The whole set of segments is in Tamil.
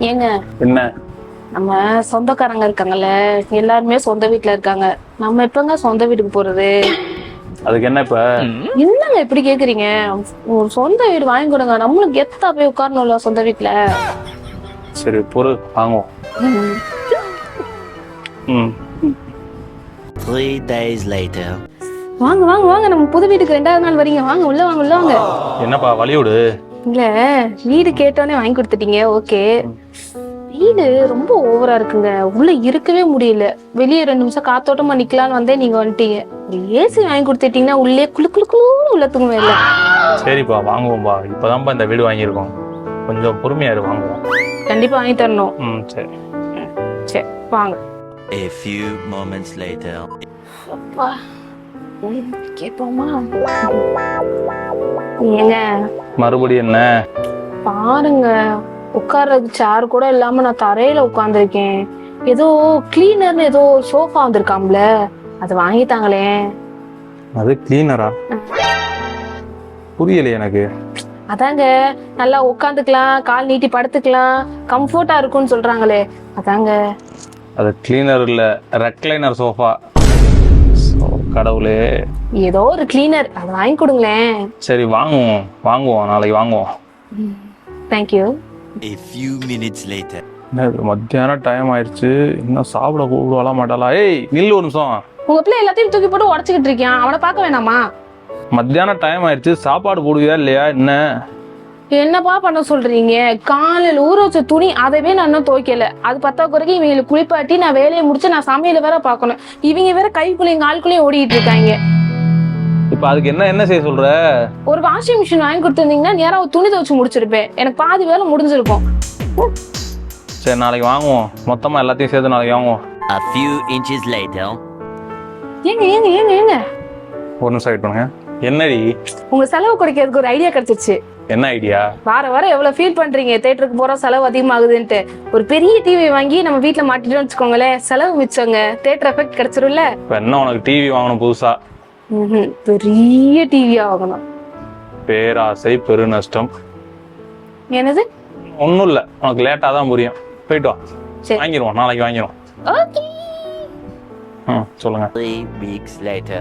ஏங்க? என்ன? நம்ம சொந்தக்காரங்க இருக்காங்கல்ல எல்லாருமே சொந்த வீட்ல இருக்காங்க. நம்ம எப்பங்க சொந்த வீட்டுக்கு போறது? அதுக்கு என்ன இப்ப? என்னங்க இப்படி கேக்குறீங்க? ஒரு சொந்த வீடு வாங்கி கொடுங்க. நம்மளும் கெத்தா போய் உட்காரணும்ல சொந்த வீட்ல. சரி பொறு வாங்குவோம். ம். ம் Three days later. வாங்க வாங்க வாங்க. நம்ம புது வீட்டுக்கு ரெண்டாவது நாள் வரீங்க. வாங்க உள்ள வாங்க உள்ள வாங்க. என்னப்பா வழிவிடு இல்ல வீடு கேட்டோன்னே வாங்கி கொடுத்துட்டீங்க ஓகே. வீடு ரொம்ப ஓவரா இருக்குங்க. உள்ள இருக்கவே முடியல. வெளியே ரெண்டு நிமிஷம் காத்தோட்டமா நிக்கலாம்னு வந்தே நீங்க வந்துட்டீங்க. ஏசி வாங்கி கொடுத்துட்டீங்கன்னா உள்ளே குளு குளு குளுன்னு உள்ள தூங்குவேன் இல்ல சரிப்பா வாங்குவோம்பா இப்பதான்ப்பா இந்த வீடு வாங்கியிருக்கோம். கொஞ்சம் பொறுமையா இரு வாங்குவோம். கண்டிப்பா வாங்கி தரணும். ம் சரி. சரி வாங்க. A few moments later. அப்பா கேட்போமா ஏங்க? மறுபடியும் என்ன? பாருங்க உட்கார்றதுக்கு சேர் கூட இல்லாம நான் தரையில உட்கார்ந்திருக்கேன். ஏதோ கிளீனர்னு ஏதோ சோஃபா வந்திருக்காம்ல அது வாங்கித்தாங்களே அது கிளீனரா புரியலையே எனக்கு. அதாங்க நல்லா உட்காந்துக்கலாம் கால் நீட்டி படுத்துக்கலாம் கம்ஃபர்ட்டா இருக்கும்னு சொல்றாங்களே. அதாங்க. அது கிளீனர் இல்ல ரெக்லைனர் சோஃபா கடவுளே. ஏதோ ஒரு கிளீனர் அது வாங்கி கொடுங்களேன். சரி வாங்குவோம். வாங்குவோம் நாளைக்கு வாங்குவோம். Thank you A few minutes later. என்ன மத்தியானம் டைம் ஆயிடுச்சு. இன்னும் சாப்பிட கூப்பிடுவாளா மாட்டாளா? ஏய் நில்லு ஒரு நிமிஷம். உங்க பிள்ளை எல்லாத்தையும் தூக்கி போட்டு உடச்சிக்கிட்டு இருக்கியான் அவனை பார்க்க வேணாமா? மத்தியானம் டைம் ஆயிடுச்சு. சாப்பாடு போடுவியா இல்லையா? என்ன? என்னப்பா பண்ண சொல்றீங்க? காலையில ஊற வச்ச துணி அதவே நான் இன்னும் துவைக்கல. அது பத்தா குறைக்கு இவங்களுக்கு குளிப்பாட்டி நான் வேலையை முடிச்சு நான் சமையல வேற பார்க்கணும். இவங்க வேற கைக்குள்ளையும் கால்குள்ளேயும் ஓடிட்டு இருக்காங்க. இப்ப அதுக்கு என்ன என்ன செய்ய சொல்ற? ஒரு வாஷிங் மிஷின் வாங்கி கொடுத்துருந்தீங்கன்னா நேரா ஒரு துணி துவைச்சு முடிச்சிருப்பேன். எனக்கு பாதி வேலை முடிஞ்சிருக்கும். சரி நாளைக்கு வாங்குவோம். மொத்தமா எல்லாத்தையும் சேர்த்து நாளைக்கு வாங்குவோம். A few inches later. ஏங்க ஏங்க ஏங்க ஏங்க? ஒரு நிமிஷம் வெயிட் பண்ணுங்க. என்னடி? உங்க செலவு குறைக்கிறதுக்கு ஒரு ஐடியா கிடைச்சிச்சு என்ன ஐடியா வார வாரம் எவ்வளவு ஃபீல் பண்றீங்க? தேட்டருக்கு போற செலவு அதிகமாகுதுன்ட்டு. ஒரு பெரிய டிவி வாங்கி நம்ம வீட்ல மாட்டிட்டோம்னு வச்சுக்கோங்களேன் செலவு மிச்சங்க. Theatre effect கிடைச்சிரும்ல? இப்ப என்ன உனக்கு டிவி வாங்கணும் புதுசா? ம்ஹும். பெரிய டிவியா ஆகணும் பேராசை பெருநஷ்டம் என்னது? ஒன்றும் இல்லை. உனக்கு லேட்டாக தான் புரியும். போயிட்டு வா. சரி. வாங்கிடுவோம் நாளைக்கு வாங்கிடுவோம் ஓகே ம் சொல்லுங்க. Three weeks later.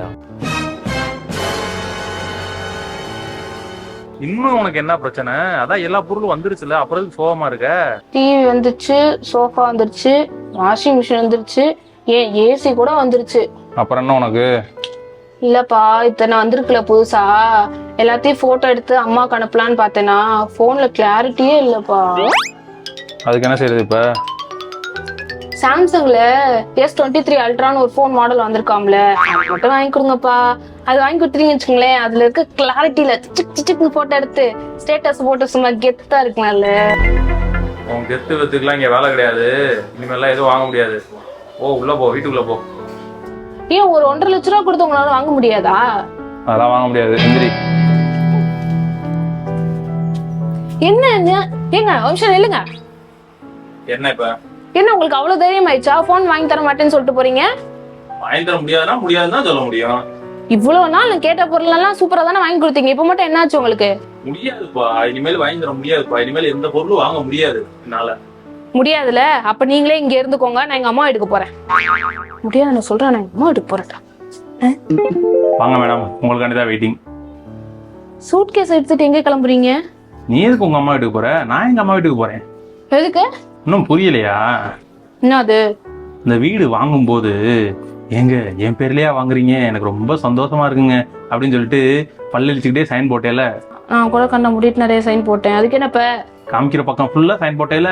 இன்னும் உனக்கு என்ன பிரச்சனை? அதான் எல்லா பொருளும் வந்துருச்சுல அப்புறம் சோகமா இருக்க? டிவி வந்துருச்சு சோஃபா வந்துருச்சு வாஷிங் மிஷின் வந்துருச்சு ஏன் ஏசி கூட வந்துருச்சு. அப்புறம் என்ன உனக்கு? இல்லப்பா இத்தனை வந்திருக்குல புதுசா? எல்லாத்தையும் போட்டோ எடுத்து அம்மாக்கு அனுப்பலான்னு பார்த்தேனா போன்ல கிளாரிட்டியே இல்லப்பா. அதுக்கு என்ன செய்யறது இப்ப? சாம்சங்ல எஸ் டுவெண்ட்டி த்ரீ அல்ட்ரான்னு ஒரு ஃபோன் மாடல் வந்திருக்காம்ல. அது மட்டும் வாங்கி கொடுங்கப்பா. அது வாங்கி கொடுத்தீங்கன்னு வச்சுக்கோங்களேன் அதுல இருக்க கிளாரிட்டியில சிக் சிக்கு போட்டோ எடுத்து ஸ்டேட்டஸ் போட்டு சும்மா கெத்தா இருக்கலாம்ல உன் கெத்து வெத்துக்குலாம் இங்க வேலை கிடையாது. இனிமேல்லாம் எதுவும் வாங்க முடியாது. ஓ உள்ள போ வீட்டுக்குள்ள போ. ஏன் ஒரு ஒன்றரை லட்ச ரூபா கொடுத்து உங்களால வாங்க முடியாதா? அதெல்லாம் வாங்க முடியாது. எந்திரி. என்ன என்ன- ஏங்க ஒரு நிமிஷம் நில்லுங்க. என்ன இப்ப? என்ன உங்களுக்கு அவ்வளவு தைரியம் ஆயிடுச்சா போன் வாங்கி தர மாட்டேன்னு சொல்லிட்டு போறீங்க? வாங்கி தர முடியாதுன்னா முடியாதுன்னா சொல்ல முடியும். இவ்வளவு நாள் நான் கேட்ட பொருள் எல்லாம் சூப்பரா தானே வாங்கி கொடுத்தீங்க. இப்ப மட்டும் என்னாச்சு உங்களுக்கு? முடியாதுப்பா. இனிமேல் வாங்கி தர முடியாதுப்பா. இனிமேல் எந்த பொருளும் வாங்க முடியாது என்னால. முடியாதுல? அப்ப நீங்களே இங்க இருந்துக்கோங்க. நான் எங்க அம்மா வீட்டுக்கு போறேன். முடியாது நான் சொல்றேன். நான் எங்க அம்மா வீட்டுக்கு போறேன்டா. வாங்க மேடம் உங்களுக்காண்டி தான் வெயிட்டிங் சூட் கேஸ் எடுத்துட்டு எங்க கிளம்புறீங்க? நீ எதுக்கு உங்க அம்மா வீட்டுக்கு போற? நான் எங்க அம்மா வீட்டுக்கு போறேன். எதுக்கு? இன்னும் புரியலையா? என்ன அது இந்த வீடு வாங்கும்போது ஏங்க என் பேர்லயா வாங்குறீங்க? எனக்கு ரொம்ப சந்தோஷமா இருக்குங்க அப்படின்னு சொல்லிட்டு பல்லடிச்சுக்கிட்டே சைன் போட்டேல. நான் கூட கண்ண முடிட்டு நிறைய சைன் போட்டேன். அதுக்கு என்னப்ப? காமிக்கிற பக்கம் ஃபுல்லா சைன் போட்டேல.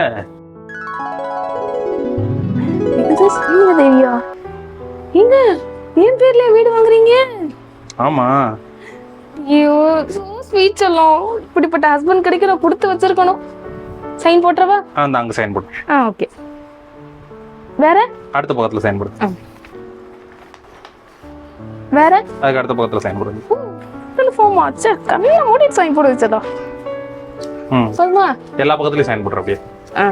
தேவியா எங்க? என் பேர்ல வீடு வாங்குறீங்க? ஆமா. ஐயோ சோ ஸ்வீட் சொல்லும். இப்படிப்பட்ட ஹஸ்பண்ட் கிடைக்க நான் கொடுத்து வச்சிருக்கணும். சைன் போட்டுறவா? அந்த அங்க சைன் போட்டு ஆ ஓகே வேற? அடுத்த பக்கத்துல சைன் போடு. வேற? அதுக்கு அடுத்த பக்கத்துல சைன் போடு. ஃபோமா சே கண்ணில மூடிட்டு சைன் போட்டு வச்சதா? ம். சொல்லுமா? எல்லா பக்கத்துலயும் சைன் போடுற அப்படியே. ஆ.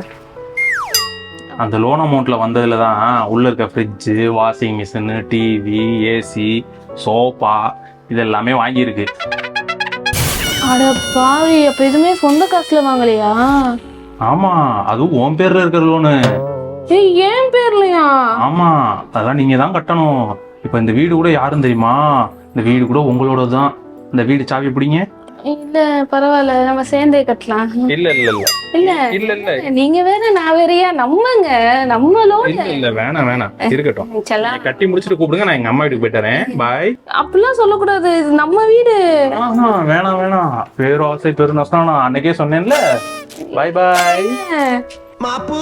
அந்த லோன் அமௌண்ட்ல வந்ததுல தான் உள்ள இருக்க fridge washing machine TV AC sofa இது எல்லாமே வாங்கியிருக்கு. அட பாவி அப்ப எதுவுமே சொந்த காசுல வாங்கலையா? ஆமா அதுவும் உன் பேர்ல இருக்கிற லோனு ஏய் ஏன் பேர்லயா? ஆமா அதெல்லாம் நீங்க தான் கட்டணும். இப்ப இந்த வீடு கூட யாரும் தெரியுமா? இந்த வீடு கூட உங்களோட தான் இந்த வீடு சாவி பிடிங்க. இல்ல பரவாயில்ல. நம்ம சேர்ந்தே கட்டலாம். இல்ல இல்ல இல்ல. இல்ல. இல்ல இல்ல. நீங்க வேற நான் வேறயா நம்மங்க. நம்ம லோன் இல்ல இல்ல வேணாம் வேணாம் இருக்கட்டும். கட்டி முடிச்சிட்டு கூப்பிடுங்க நான் எங்க அம்மா வீட்டுக்கு போயிட்டுறேன் பாய் அப்படிலாம் சொல்லக்கூடாது. இது நம்ம வீடு. வேணாம் வேணாம் பேராசை பெருநஷ்டம் நான் அன்னைக்கே சொன்னேன்ல. பாய் பாய் மாப்பு?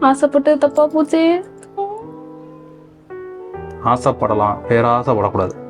ஆசைப்பட்டு தப்பா போச்சு. ஆசைப்படலாம் பேராசைப்படக்கூடாது.